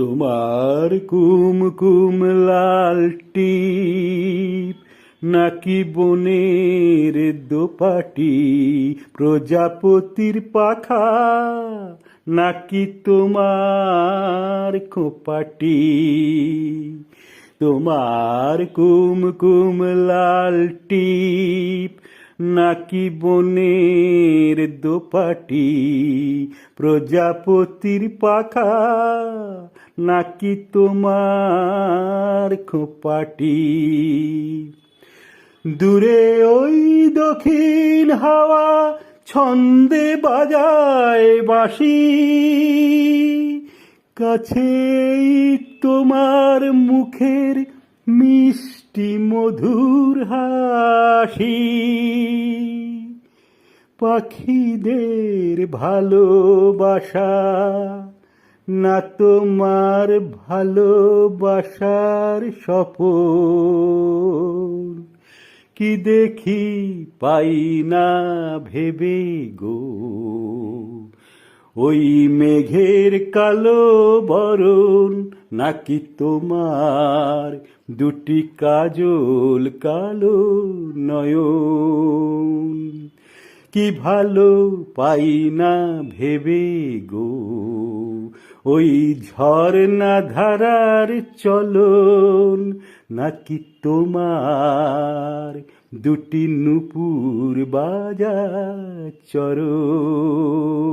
তোমার কুমকুম লাল টিপ, নাকি বনের দোপাটি প্রজাপতির পাখা, নাকি তোমার খোপাটি? তোমার কুমকুম লাল টিপ নাকি বনের দোপাটি প্রজাপতির পাখা? নাকি তোমার খোপাটি? দূরে ওই দক্ষিণ হাওয়া ছন্দে বাজায় বাঁশি। কাছেই তোমার মুখের মিষ্টি মধুর হাসি। পাখিদের ভালোবাসা না তোমার ভালোবাসার সফল। কি দেখি পাই না ভেবে গো। ওই মেঘের কালো বরণ নাকি তোমার? দুটি কাজল কালো নয়ন। কি ভালো পাই না ভেবে গো, ওই ঝর্ণা ধারার চলন নাকি তোমার? দুটি নুপুর বাজা চরণ।